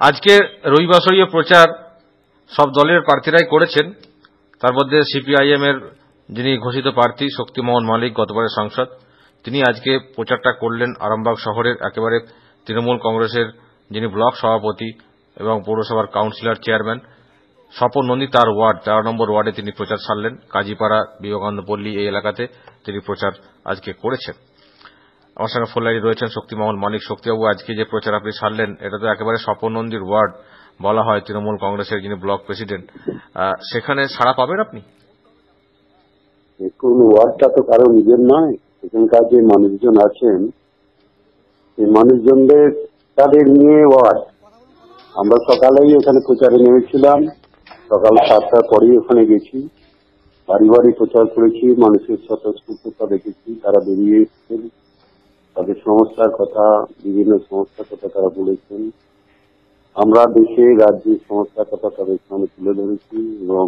আজকে রবিবাসরীয় প্রচার সব দলের প্রার্থীরাই করেছেন। তার মধ্যে সিপিআইএম এর যিনি ঘোষিত প্রার্থী শক্তিমোহন মালিক, গতবারের সাংসদ, তিনি আজকে প্রচারটা করলেন আরামবাগ শহরের একেবারে তৃণমূল কংগ্রেসের যিনি ব্লক সভাপতি এবং পৌরসভার কাউন্সিলর চেয়ারম্যান, স্বপন নন্দী তার ওয়ার্ড, তেরো নম্বর ওয়ার্ডে তিনি প্রচার সারলেন। কাজীপাড়া, বিবেকানন্দ পল্লী এই এলাকাতে তিনি প্রচার আজকে করেছেন। আমার সঙ্গে লাইনে রয়েছেন শক্তিমোহন মালিক শক্তিবাবু। আজকে যে প্রচার আপনি সারলেন, এটা তো একেবারে স্বপন নন্দীর ওয়ার্ড বলা হয় তৃণমূল কংগ্রেসের যিনি ব্লক প্রেসিডেন্ট সেখানে সাড়া পাবেন আপনি? দেখুন ওয়ার্ডটা তো কারও নিজের নয়। এখানকার যে মানুষজন আছেন, এই মানুষজনদের, তাদের নিয়ে ওয়ার্ড আমরা সকালেই ওখানে প্রচারে নেমেছিলাম। সকাল সাতটার পরেই ওখানে গেছি। বাড়ি বাড়ি প্রচার করেছি, মানুষের স্বতঃস্ফূর্ততা দেখেছি, তারা বেরিয়ে এসেছেন। তাদের সমস্যার কথা, বিভিন্ন সমস্যার কথা তারা বলেছেন। আমরা দেশে রাজ্যের সমস্যার কথা তাদের সামনে তুলে ধরেছি এবং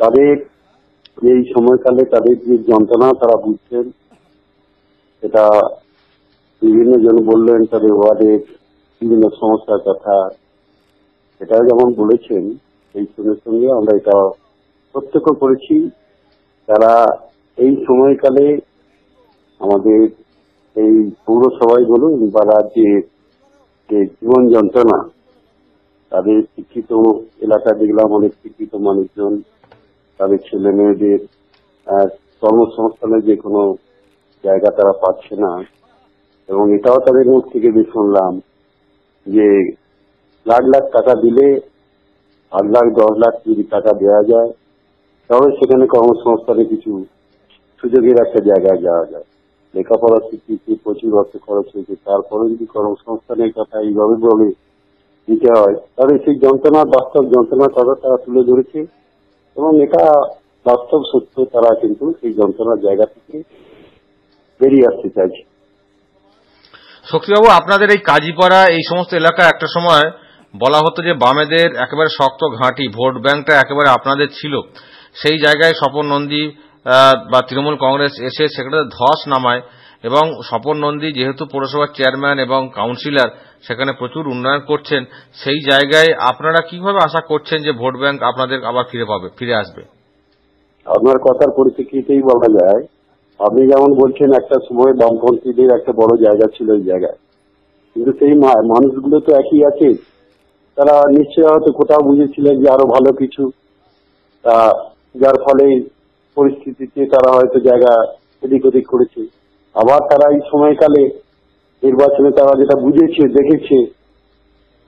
তাদের এই সময়কালে তাদের যে যন্ত্রণা তারা বুঝছেন, সেটা বিভিন্ন জন বললেন তাদের ওয়ার্ডের বিভিন্ন সমস্যার কথা। এটা যেমন বলেছেন, সেই সঙ্গে সঙ্গে আমরা এটা প্রত্যক্ষ করেছি। তারা এই সময়কালে আমাদের এই পৌরসভায় বলুন বা রাজ্যের যে জীবন যন্ত্রণা, তাদের শিক্ষিত এলাকা দেখলাম, অনেক শিক্ষিত মানুষজন, তাদের ছেলে মেয়েদের কর্মসংস্থানের যে কোনো জায়গা তারা পাচ্ছে না। এবং এটাও তাদের মুখ থেকে যে শুনলাম যে লাখ লাখ টাকা দিলে আট লাখ, দশ লাখ যদি টাকা দেওয়া যায় তবে সেখানে কর্মসংস্থানে কিছু সুযোগের একটা জায়গায় যাওয়া যায়। লেখাপড়া শিখিয়েছে প্রচুর অর্থ খরচ হয়েছে। তারপরে যদি কর্মসংস্থানের কথা এইভাবে বলে দিতে হয়, তাহলে সেই যন্ত্রণার বাস্তব যন্ত্রণার কথা তারা তুলে ধরেছে। এবং এটা বাস্তব সত্য, তারা কিন্তু সেই যন্ত্রণার জায়গা থেকে বেরিয়ে আসতে চাইছে। শক্তিবাবু আপনাদের এই কাজীপাড়া, এই সমস্ত এলাকা একটা সময় বলা হতো যে বামেদের একেবারে শক্ত ঘাঁটি, ভোট ব্যাংকটা একেবারে আপনাদের ছিল। সেই জায়গায় স্বপন নন্দী বা তৃণমূল কংগ্রেস এসে সেখানে ধস নামায় এবং স্বপন নন্দী যেহেতু পৌরসভার চেয়ারম্যান এবং কাউন্সিলর, সেখানে প্রচুর উন্নয়ন করছেন, সেই জায়গায় আপনারা কীভাবে আশা করছেন যে ভোট ব্যাংক আপনাদের আবার ফিরে পাবে, ফিরে আসবে? আপনার কথার পরিপ্রেক্ষিতেই বলা যায়, আপনি যেমন বলছেন, একটা সময় বামপন্থীদের একটা বড় জায়গা ছিল এই জায়গায়। কিন্তু সেই মানুষগুলো তো একই আছে। তারা নিশ্চয় হয়তো কোথাও বুঝেছিলেন যে আরও ভালো কিছু যার ফলে পরিস্থিতিতে তারা হয়তো জায়গা এদিক ওদিক করেছে। আবার তারা এই সময়কালে নির্বাচনে তারা যেটা বুঝেছে, দেখেছে,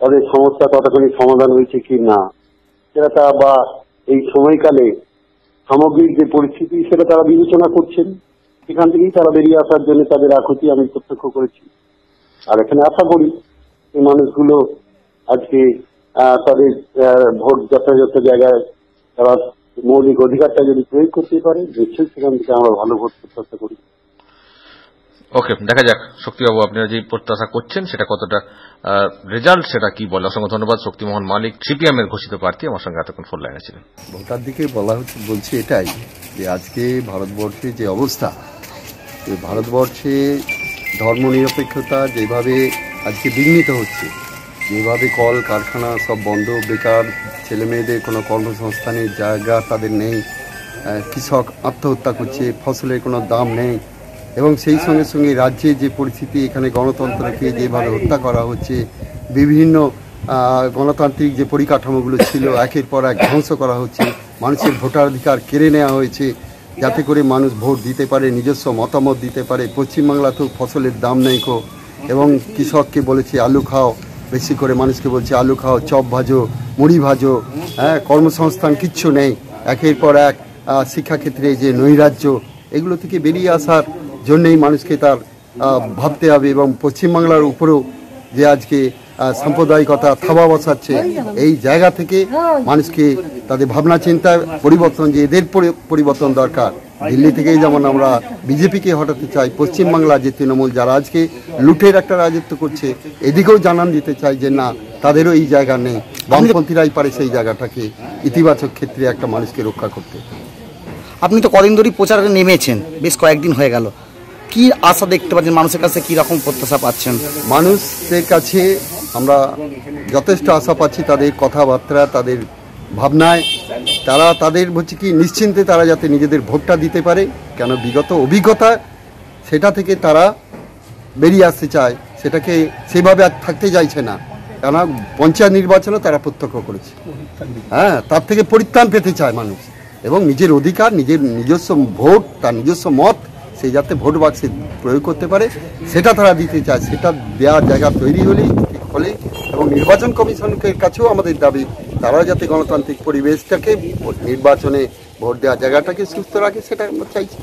তাদের সমস্যা কতখানি সমাধান হয়েছে কি না, সেটা তারা বা এই সময়কালে সামগ্রিক যে পরিস্থিতি, সেটা তারা বিবেচনা করছেন। সেখান থেকেই তারা বেরিয়ে আসার জন্য তাদের আকুতি আমি প্রত্যক্ষ করেছি। আর এখানে আশা করি এই মানুষগুলো আজকে তাদের ভোট যথাযথ জায়গায় তারা মৌলিক অধিকারটা যদি প্রয়োগ করতে পারে নিশ্চয়ই সেখান থেকে আমরা ভালো ভোট প্রত্যাশা করি। ওকে দেখা যাক। শক্তিবাবু আপনারা যে প্রত্যাশা করছেন সেটা কতটা রেজাল্ট সেটা কি বলে? অসংখ্য ধন্যবাদ শক্তিমোহন মালিক সিপিএম এর ঘোষিত প্রার্থী আমার সঙ্গে এতক্ষণ ফোন লাইনে ছিলেন। ভোটার দিকে বলা হচ্ছে বলছি এটাই যে আজকে ভারতবর্ষে যে অবস্থা ভারতবর্ষে ধর্মনিরপেক্ষতা যেভাবে আজকে বিঘ্নিত হচ্ছে যেভাবে কল, কারখানা সব বন্ধ, বেকার ছেলে মেয়েদের কোনো কর্মসংস্থানের জায়গা তাদের নেই কৃষক আত্মহত্যা করছে, ফসলের কোনো দাম নেই এবং সেই সঙ্গে সঙ্গে রাজ্যে যে পরিস্থিতি, এখানে গণতন্ত্রকে যেভাবে হত্যা করা হচ্ছে, বিভিন্ন গণতান্ত্রিক যে পরিকাঠামোগুলো ছিল, একের পর এক ধ্বংস করা হচ্ছে, মানুষের ভোটাধিকার কেড়ে নেওয়া হয়েছে, যাতে করে মানুষ ভোট দিতে পারে, নিজস্ব মতামত দিতে পারে, পশ্চিমবাংলাতেও ফসলের দাম নেই কো এবং কৃষককে বলেছে, আলু খাও বেশি করে মানুষকে বলছে, আলু খাও, চপ ভাজো, মুড়ি ভাজো হ্যাঁ কর্মসংস্থান কিচ্ছু নেই। একের পর এক শিক্ষাক্ষেত্রে যে নৈরাজ্য, এগুলো থেকে বেরিয়ে আসার জন্যই মানুষকে তার ভাবতে হবে এবং পশ্চিমবাংলার উপরেও যে আজকে সাম্প্রদায়িকতা, থাবা বসাচ্ছে, এই জায়গা থেকে মানুষকে তাদের ভাবনা চিন্তা পরিবর্তন, যে এদের পরিবর্তন দরকার। দিল্লি থেকেই যেমন আমরা বিজেপিকে হটাতে চাই পশ্চিমবাংলা যে তৃণমূল যারা আজকে লুটের একটা রাজত্ব করছে এদিকেও জানান দিতে চাই যে না তাদেরও এই জায়গা নেই। বামপন্থীরাই পারে সেই জায়গাটাকে ইতিবাচক ক্ষেত্রে একটা মানুষকে রক্ষা করতে। আপনি তো কদিন ধরেই প্রচারে নেমেছেন বেশ কয়েকদিন হয়ে গেল। কি আশা দেখতে পাচ্ছেন? মানুষের কাছে কি রকম প্রত্যাশা পাচ্ছেন? মানুষের কাছে আমরা যথেষ্ট আশা পাচ্ছি তাদের কথাবার্তা তাদের ভাবনায়, তারা তাদের হচ্ছে কি, নিশ্চিন্তে তারা যাতে নিজেদের ভোটটা দিতে পারে, কেন বিগত অভিজ্ঞতা সেটা থেকে তারা বেরিয়ে আসতে চায়, সেটাকে সেভাবে আর থাকতে চাইছে না। কেননা পঞ্চায়েত নির্বাচনে তারা প্রত্যক্ষ করেছে। হ্যাঁ তার থেকে পরিত্রাণ পেতে চায় মানুষ। এবং নিজের অধিকার, নিজের নিজস্ব ভোট, তার নিজস্ব মত, সে যাতে ভোট বাক্সে প্রয়োগ করতে পারে, সেটা তারা দিতে চায়। সেটা দেওয়ার জায়গা তৈরি হলেই হলে এবং নির্বাচন কমিশনের কাছেও আমাদের দাবি তারা যাতে গণতান্ত্রিক পরিবেশটাকে নির্বাচনে ভোট দেওয়ার জায়গাটাকে সুস্থ রাখে সেটা আমরা চাইছি।